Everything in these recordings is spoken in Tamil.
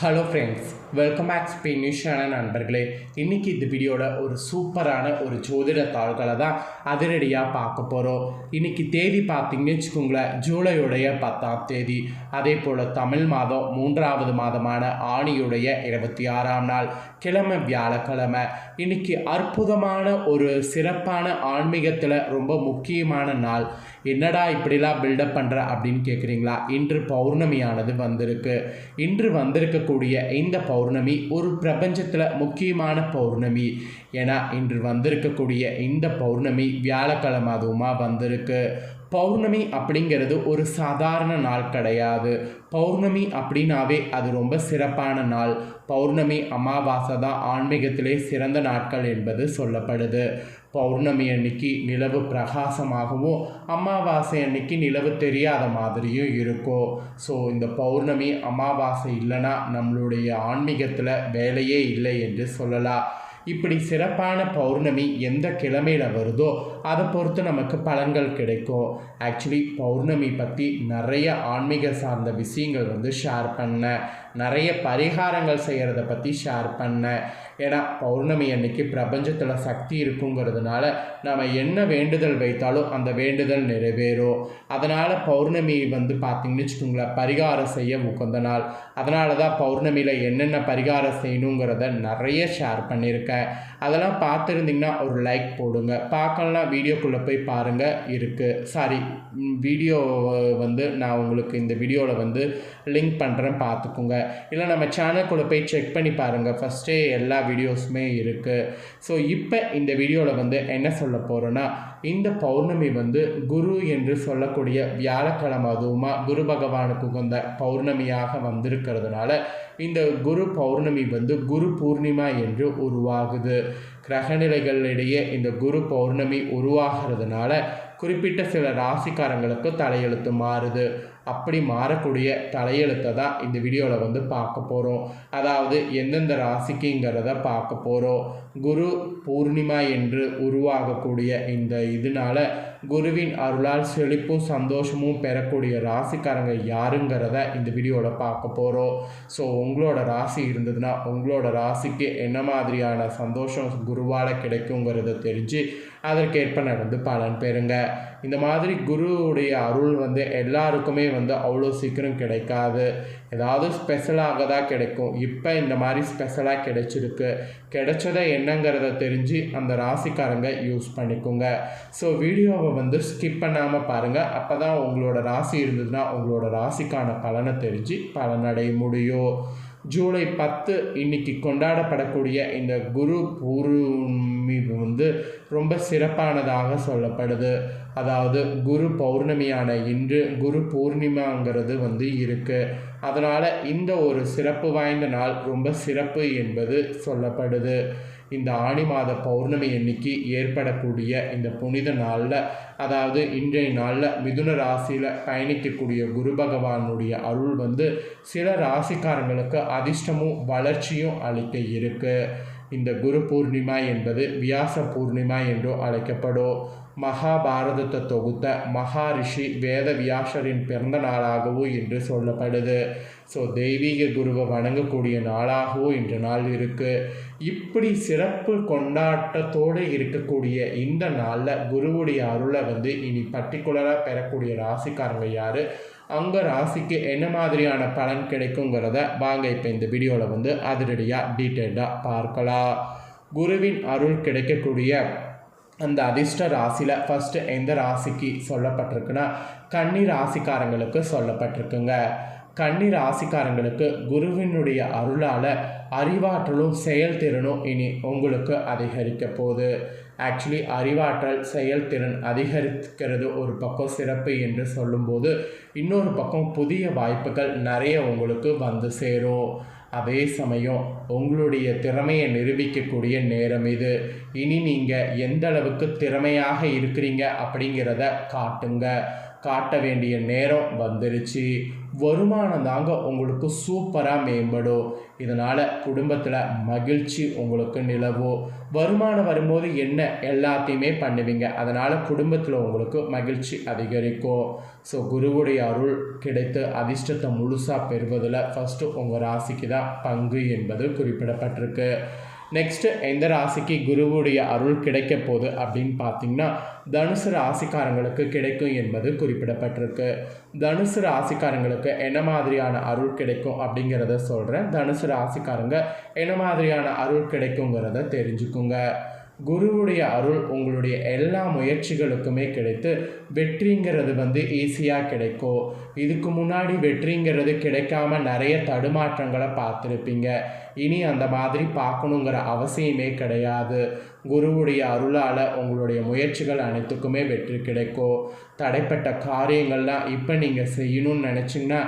ஹலோ ஃப்ரெண்ட்ஸ் வெல்கம் பேக் ஸ்பெயினிஷான நண்பர்களே. இன்றைக்கி இந்த வீடியோட ஒரு சூப்பரான ஒரு ஜோதிட தாள்களை தான் அதிரடியாக பார்க்க போகிறோம் இன்றைக்கி தேதி பார்த்தீங்கன்னு வச்சுக்கோங்களேன் ஜூலையுடைய பத்தாம் தேதி. அதே போல் தமிழ் மாதம் மூன்றாவது மாதமான ஆணியுடைய இருபத்தி ஆறாம் நாள். கிழமை வியாழக்கிழமை. இன்னைக்கு அற்புதமான ஒரு சிறப்பான ஆன்மீகத்தில் ரொம்ப முக்கியமான நாள். என்னடா இப்படிலாம் பில்டப் பண்ணுற அப்படின்னு கேட்குறீங்களா இன்று பௌர்ணமியானது வந்திருக்கு. இன்று வந்திருக்கக்கூடிய இந்த பௌர்ணமி ஒரு பிரபஞ்சத்தில் முக்கியமான பௌர்ணமி. ஏன்னா இன்று வந்திருக்கக்கூடிய இந்த பௌர்ணமி வியாழக்கிழமை அதுவுமா வந்திருக்கு. பௌர்ணமி அப்படிங்கிறது ஒரு சாதாரண நாள் கிடையாது. பௌர்ணமி அப்படின்னாவே அது ரொம்ப சிறப்பான நாள். பௌர்ணமி அமாவாசை தான் ஆன்மீகத்திலே சிறந்த நாட்கள் என்பது சொல்லப்படுது. பௌர்ணமி அன்னைக்கு நிலவு பிரகாசமாகவும் அமாவாசை அன்னைக்கு நிலவு தெரியாத மாதிரியும் இருக்கும். ஸோ இந்த பௌர்ணமி அமாவாசை இல்லைன்னா நம்மளுடைய ஆன்மீகத்தில் வேலையே இல்லை என்று சொல்லலாம். இப்படி சிறப்பான பௌர்ணமி எந்த கிழமையில் வருதோ அதை பொறுத்து நமக்கு பலன்கள் கிடைக்கும். ஆக்சுவலி பௌர்ணமி பற்றி நிறைய ஆன்மீக சார்ந்த விஷயங்கள் வந்து ஷேர் பண்ணேன் நிறைய பரிகாரங்கள் செய்கிறத பற்றி ஷேர் பண்ணேன் ஏன்னா பௌர்ணமி அன்னைக்கு பிரபஞ்சத்தில் சக்தி இருக்குங்கிறதுனால நம்ம என்ன வேண்டுதல் வைத்தாலும் அந்த வேண்டுதல் நிறைவேறும். அதனால் பௌர்ணமி வந்து பார்த்திங்கன்னு வச்சுக்கோங்களேன் பரிகாரம் செய்ய உகந்த நாள். அதனால தான் பௌர்ணமியில் என்னென்ன பரிகாரம் செய்யணுங்கிறத நிறைய ஷேர் பண்ணியிருக்கேன். அதெல்லாம் பார்த்துருந்தீங்கன்னா ஒரு லைக் போடுங்க. பார்க்கலாம் வீடியோக்குள்ளே போய் பாருங்கள் இருக்குது சாரி வீடியோ வந்து நான் உங்களுக்கு இந்த வீடியோவில் வந்து லிங்க் பண்ணுறேன் பார்த்துக்குங்க. இல்லை நம்ம சேனல்குள்ளே போய் செக் பண்ணி பாருங்கள் ஃபஸ்ட்டே எல்லா வீடியோஸுமே இருக்குது ஸோ இப்போ இந்த வீடியோவில் வந்து என்ன சொல்ல போகிறோன்னா இந்த பௌர்ணமி வந்து குரு என்று சொல்லக்கூடிய வியாழக்கிழமை அதுவுமா குரு பகவானுக்கு உகந்த பௌர்ணமியாக வந்திருக்கிறதுனால இந்த குரு பௌர்ணமி வந்து குரு பூர்ணிமா என்று உருவாகுது. கிரகநிலைகளிடையே இந்த குரு பௌர்ணமி உருவாகிறதுனால குறிப்பிட்ட சில ராசிக்காரங்களுக்கு தலையெழுத்து மாறுது. அப்படி மாறக்கூடிய தலையெழுத்தை தான் இந்த வீடியோவில் வந்து பார்க்க போகிறோம் அதாவது எந்தெந்த ராசிக்குங்கிறத பார்க்க போகிறோம் குரு பூர்ணிமா என்று உருவாகக்கூடிய இந்த இதனால குருவின் அருளால் செழிப்பும் சந்தோஷமும் பெறக்கூடிய ராசிக்காரங்க யாருங்கிறத இந்த வீடியோவில் பார்க்க போகிறோம் ஸோ உங்களோட ராசி இருந்ததுன்னா உங்களோட ராசிக்கு என்ன மாதிரியான சந்தோஷம் குருவால் கிடைக்குங்கிறத தெரிஞ்சு அதற்கேற்ப நடந்து பலன் பெறுங்க. இந்த மாதிரி குருவுடைய அருள் வந்து எல்லாருக்குமே வந்து அவ்வளோ சீக்கிரம் கிடைக்காது. ஏதாவது ஸ்பெஷலாக தான் கிடைக்கும். இப்போ இந்த மாதிரி ஸ்பெஷலாக கிடைச்சிருக்கு. கிடைச்சதை என்னங்கிறத தெரிஞ்சு அந்த ராசிக்காரங்க யூஸ் பண்ணிக்கோங்க. ஸோ வீடியோவை வந்து ஸ்கிப் பண்ணாமல் பாருங்கள் அப்போ தான் உங்களோட ராசி இருந்ததுன்னா உங்களோட ராசிக்கான பலனை தெரிஞ்சு பலனடைய முடியும். ஜூலை பத்து இன்னைக்கு கொண்டாடப்படக்கூடிய இந்த குரு பூர்ணமி வந்து ரொம்ப சிறப்பானதாக சொல்லப்படுது. அதாவது குரு பௌர்ணமியான இன்று குரு பூர்ணிமாங்கிறது வந்து இருக்குது அதனால் இந்த ஒரு சிறப்பு வாய்ந்த நாள் ரொம்ப சிறப்பு என்பது சொல்லப்படுது. இந்த ஆணி மாத பௌர்ணமி அன்னைக்கு ஏற்படக்கூடிய இந்த புனித நாளில் அதாவது இன்றைய நாளில் மிதுன ராசியில் பயணிக்கக்கூடிய குரு பகவானுடைய அருள் வந்து சில ராசிக்காரங்களுக்கு அதிர்ஷ்டமும் வளர்ச்சியும் அளிக்க இருக்குது இந்த குரு பூர்ணிமா என்பது வியாச பூர்ணிமா என்றும் அழைக்கப்படும். மகாபாரதத்தை தொகுத்த மகாரிஷி வேத வியாசரின் பிறந்த நாளாகவும் என்று சொல்லப்படுது. ஸோ தெய்வீக குருவை வணங்கக்கூடிய நாளாகவும் இன்ற நாள் இருக்குது இப்படி சிறப்பு கொண்டாட்டத்தோடு இருக்கக்கூடிய இந்த நாளில் குருவுடைய அருளை வந்து இனி பர்டிகுலராக பெறக்கூடிய ராசிக்காரங்க யார்? அங்கே ராசிக்கு என்ன மாதிரியான பலன் கிடைக்குங்கிறத வாங்க இப்போ இந்த வீடியோவில் வந்து அதிரடியாக டீட்டெயில்டாக பார்க்கலாம். குருவின் அருள் கிடைக்கக்கூடிய அந்த அதிர்ஷ்ட ராசியில் ஃபஸ்ட்டு எந்த ராசிக்கு சொல்லப்பட்டிருக்குன்னா கன்னி ராசிக்காரங்களுக்கு சொல்லப்பட்டிருக்குங்க. கன்னி ராசிக்காரங்களுக்கு குருவினுடைய அருளால் அறிவாற்றலும் செயல்திறனும் இனி உங்களுக்கு அதிகரிக்க போகுது. ஆக்சுவலி அறிவாற்றல் செயல்திறன் அதிகரிக்கிறது ஒரு பக்கம் சிறப்பு என்று சொல்லும்போது இன்னொரு பக்கம் புதிய வாய்ப்புகள் நிறைய உங்களுக்கு வந்து சேரும். அதே சமயம் உங்களுடைய திறமையை நிரூபிக்கக்கூடிய நேரம் இது. இனி நீங்கள் எந்த அளவுக்கு திறமையாக இருக்கிறீங்க அப்படிங்கிறத காட்டுங்க. காட்ட வேண்டிய நேரம் வந்துருச்சு. வருமானம் தாங்க உங்களுக்கு சூப்பராக மேம்படும். இதனால் குடும்பத்தில் மகிழ்ச்சி உங்களுக்கு நிலவும். வருமானம் வரும்போது என்ன எல்லாத்தையுமே பண்ணுவீங்க. அதனால் குடும்பத்தில் உங்களுக்கு மகிழ்ச்சி அதிகரிக்கும். ஸோ குருவுடைய அருள் கிடைத்து அதிர்ஷ்டத்தை முழுசாக பெறுவதில் ஃபஸ்ட்டு உங்கள் ராசிக்கு தான் பங்கு என்பது குறிப்பிடப்பட்டிருக்கு. நெக்ஸ்ட்டு எந்த ராசிக்கு குருவுடைய அருள் கிடைக்க போகுது அப்படின்னு பார்த்தீங்கன்னா தனுசு ராசிக்காரங்களுக்கு கிடைக்கும் என்பது குறிப்பிடப்பட்டிருக்கு. தனுசு ராசிக்காரங்களுக்கு என்ன மாதிரியான அருள் கிடைக்கும் அப்படிங்கிறத சொல்கிறேன் தனுசு ராசிக்காரங்க என்ன மாதிரியான அருள் கிடைக்குங்கிறத தெரிஞ்சுக்குங்க. குருவுடைய அருள் உங்களுடைய எல்லா முயற்சிகளுக்குமே கிடைத்து வெற்றிங்கிறது வந்து ஈஸியாக கிடைக்கும் இதுக்கு முன்னாடி வெற்றிங்கிறது கிடைக்காம நிறைய தடுமாற்றங்களை பார்த்துருப்பீங்க. இனி அந்த மாதிரி பார்க்கணுங்கிற அவசியமே கிடையாது. குருவுடைய அருளால் உங்களுடைய முயற்சிகள் அனைத்துக்குமே வெற்றி கிடைக்கும் தடைப்பட்ட காரியங்கள்லாம் இப்போ நீங்கள் செய்யணும்னு நினச்சிங்கன்னா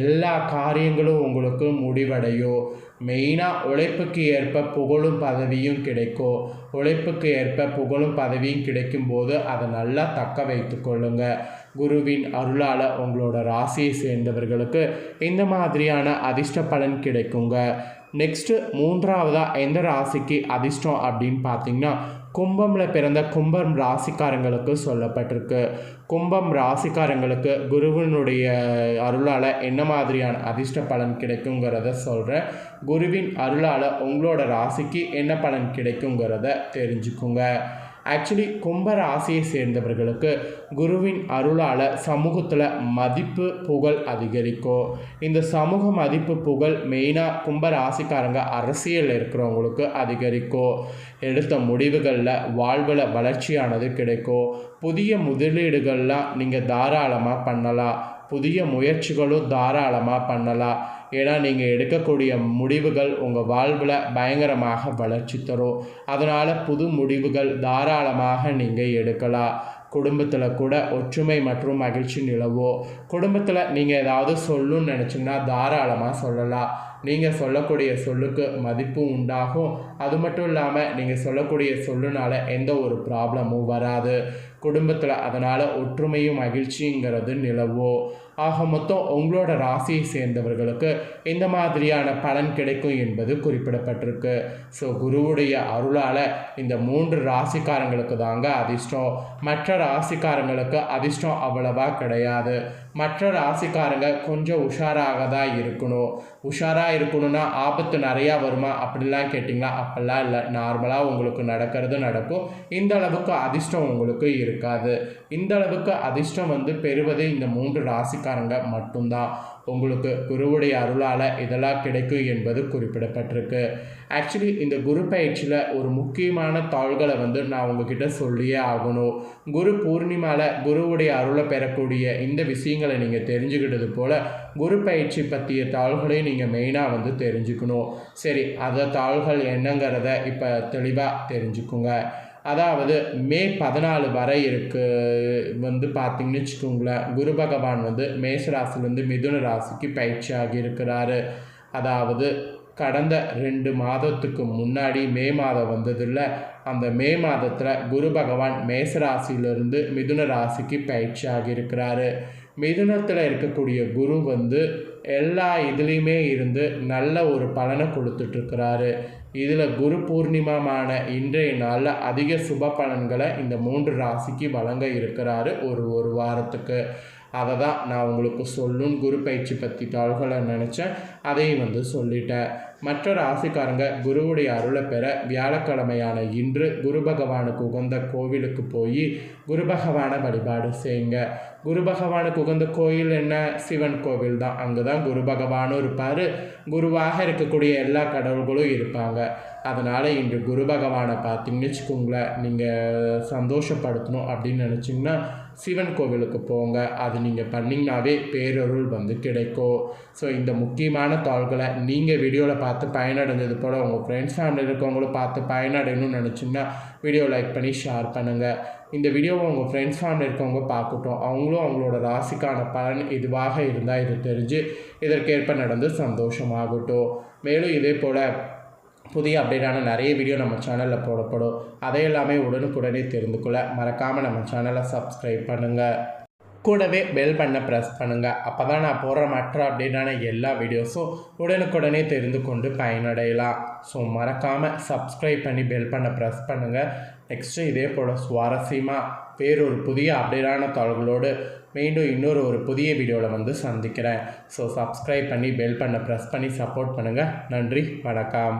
எல்லா காரியங்களும் உங்களுக்கு முடிவடையும் மெயினாக உழைப்புக்கு ஏற்ப புகழும் பதவியும் கிடைக்கும் உழைப்புக்கு ஏற்ப புகழும் பதவியும் கிடைக்கும்போது அதை நல்லா தக்க வைத்து கொள்ளுங்க. குருவின் அருளால் உங்களோட ராசியை சேர்ந்தவர்களுக்கு இந்த மாதிரியான அதிர்ஷ்ட பலன் கிடைக்குங்க. நெக்ஸ்ட்டு மூன்றாவதாக எந்த ராசிக்கு அதிர்ஷ்டம் அப்படின்னு பார்த்தீங்கன்னா கும்பமில் பிறந்த கும்பம் ராசிக்காரங்களுக்கு சொல்லப்பட்டிருக்கு. கும்பம் ராசிக்காரங்களுக்கு குருவினுடைய அருளால் என்ன மாதிரியான அதிர்ஷ்ட பலன் கிடைக்குங்கிறத சொல்கிறேன் குருவின் அருளால் உங்களோட ராசிக்கு என்ன பலன் கிடைக்குங்கிறத தெரிஞ்சுக்குங்க. ஆக்சுவலி கும்ப ராசியை சேர்ந்தவர்களுக்கு குருவின் அருளால் சமூகத்தில் மதிப்பு புகழ் அதிகரிக்கும் இந்த சமூக மதிப்பு புகழ் மெயினாக கும்ப ராசிக்காரங்க அரசியல் இருக்கிறவங்களுக்கு அதிகரிக்கும் எடுத்த முடிவுகளில் வாழ்வில் வளர்ச்சியானது கிடைக்கும் புதிய முதலீடுகள்லாம் நீங்கள் தாராளமாக பண்ணலாம். புதிய முயற்சிகளும் தாராளமாக பண்ணலாம். ஏன்னா நீங்கள் எடுக்கக்கூடிய முடிவுகள் உங்கள் வாழ்வில் பயங்கரமாக வளர்ச்சி தரும். அதனால் புது முடிவுகள் தாராளமாக நீங்கள் எடுக்கலாம். குடும்பத்தில் கூட ஒற்றுமை மற்றும் மகிழ்ச்சி நிலவோ குடும்பத்தில் நீங்கள் ஏதாவது சொல்லணும்னு நினச்சிங்கன்னா தாராளமாக சொல்லலாம். நீங்கள் சொல்லக்கூடிய சொல்லுக்கு மதிப்பு உண்டாகும். அது மட்டும் இல்லாமல் நீங்கள் சொல்லக்கூடிய சொல்லுனால எந்த ஒரு ப்ராப்ளமும் வராது. குடும்பத்தில் அதனால் ஒற்றுமையும் மகிழ்ச்சிங்கிறது நிலவோ ஆக மொத்தம் உங்களோட ராசியை சேர்ந்தவர்களுக்கு இந்த மாதிரியான பலன் கிடைக்கும் என்பது குறிப்பிடப்பட்டிருக்கு. ஸோ குருவுடைய அருளால் இந்த மூன்று ராசிக்காரங்களுக்கு தாங்க அதிர்ஷ்டம். மற்ற ராசிக்காரங்களுக்கு அதிர்ஷ்டம் அவ்வளவா கிடையாது. மற்ற ராசிக்காரங்க கொஞ்சம் உஷாராக தான் இருக்கணும். உஷாராக இருக்கணும்னா ஆபத்து நிறையா வருமா? அப்படிலாம் கேட்டிங்களா? அப்போல்லாம் இல்லை. நார்மலாக உங்களுக்கு நடக்கிறது நடக்கும். இந்த அளவுக்கு அதிர்ஷ்டம் உங்களுக்கு இருக்காது. இந்த அளவுக்கு அதிர்ஷ்டம் வந்து பெறுவது இந்த மூன்று ராசிக்காரங்க மட்டும்தான். உங்களுக்கு குருவுடைய அருளால் இதெல்லாம் கிடைக்கும் என்பது குறிப்பிடப்பட்டிருக்கு. ஆக்சுவலி இந்த குரு பயிற்சியில் ஒரு முக்கியமான தாள்களை வந்து நான் உங்ககிட்ட சொல்லியே ஆகணும். குரு பூர்ணிமாவில் குருவுடைய அருளை பெறக்கூடிய இந்த விஷயங்களை நீங்கள் தெரிஞ்சுக்கிட்டது போல் குரு பயிற்சி பற்றிய தாள்களையும் நீங்கள் மெயினாக வந்து தெரிஞ்சுக்கணும். சரி அந்த தாள்கள் என்னங்கிறத இப்போ தெளிவாக தெரிஞ்சுக்குங்க. அதாவது மே பதினாலு வரை இருக்கு வந்து பார்த்தீங்கன்னு வச்சுக்கோங்களேன். குரு பகவான் வந்து மேஷ ராசிலேருந்து மிதுன ராசிக்கு பயிற்சி ஆகியிருக்கிறாரு அதாவது கடந்த ரெண்டு மாதத்துக்கு முன்னாடி மே மாதம் வந்ததில்ல அந்த மே மாதத்தில் குரு பகவான் மேச ராசியிலிருந்து மிதுன ராசிக்கு பயிற்சி ஆகியிருக்கிறாரு மிதுனத்தில் இருக்கக்கூடிய குரு வந்து எல்லா இதுலேயுமே இருந்து நல்ல ஒரு பலனை கொடுத்துட்ருக்கிறாரு. இதில் குரு பூர்ணிமமான இன்றைய நாளில் அதிக சுப பலன்களை இந்த மூன்று ராசிக்கு வழங்க இருக்கிறாரு ஒரு ஒரு வாரத்துக்கு. அதை தான் நான் உங்களுக்கு சொல்லும் குரு பயிற்சி பற்றி தாள்களை நினச்சேன். அதையும் வந்து சொல்லிட்டேன். மற்ற ராசிக்காரங்க குருவுடைய அருளை பெற வியாழக்கிழமையான இன்று குரு பகவானுக்கு உகந்த கோவிலுக்கு போய் குரு பகவானை வழிபாடு செய்யுங்க. குரு பகவானுக்கு உகந்த கோயில் என்ன? சிவன் கோவில் தான். அங்கே தான் குரு பகவானும் இருப்பார். குருவாக இருக்கக்கூடிய எல்லா கடவுள்களும் இருப்பாங்க. அதனால் இன்று குரு பகவானை பார்த்தீங்கன்னு வச்சுக்கோங்களேன் நீங்கள் சந்தோஷப்படுத்தணும் அப்படின்னு நினச்சிங்கன்னா சிவன் கோவிலுக்கு போங்க. அது நீங்கள் பண்ணிங்கனாவே பேரருள் வந்து கிடைக்கும். ஸோ இந்த முக்கியமான தாள்களை நீங்கள் வீடியோவில் பார்த்து பயனடைஞ்சது போல் உங்கள் ஃப்ரெண்ட்ஸ் ஃபேமிலி இருக்கவங்களும் பார்த்து பயனடையணும்னு நினச்சிங்கன்னா வீடியோ லைக் பண்ணி ஷேர் பண்ணுங்கள் இந்த வீடியோவை உங்கள் ஃப்ரெண்ட்ஸ் ஃபேமிலி இருக்கவங்க பார்க்கட்டும். அவங்களும் அவங்களோட ராசிக்கான பலன் இதுவாக இருந்தால் இது தெரிஞ்சு இதற்கேற்ப நடந்து சந்தோஷமாகட்டும். மேலும் இதே போல் புதிய அப்டேட்டான நிறைய வீடியோ நம்ம சேனலில் போடப்படும். அதை எல்லாமே உடனுக்குடனே தெரிந்து கொள்ள மறக்காமல் நம்ம சேனலை சப்ஸ்கிரைப் பண்ணுங்கள் கூடவே பெல் பண்ண ப்ரெஸ் பண்ணுங்கள் அப்போ தான் நான் போடுற மற்ற அப்டேட்டான எல்லா வீடியோஸும் உடனுக்குடனே தெரிந்து கொண்டு பயனடையலாம். ஸோ மறக்காமல் சப்ஸ்கிரைப் பண்ணி பெல் பண்ண ப்ரெஸ் பண்ணுங்கள் நெக்ஸ்ட்டு இதே போல் சுவாரஸ்யமாக வேறொரு புதிய அப்டேட்டான தகவலோடு மீண்டும் இன்னொரு ஒரு புதிய வீடியோவில் வந்து சந்திக்கிறேன். ஸோ சப்ஸ்கிரைப் பண்ணி பெல் பண்ண ப்ரெஸ் பண்ணி சப்போர்ட் பண்ணுங்கள் நன்றி வணக்கம்.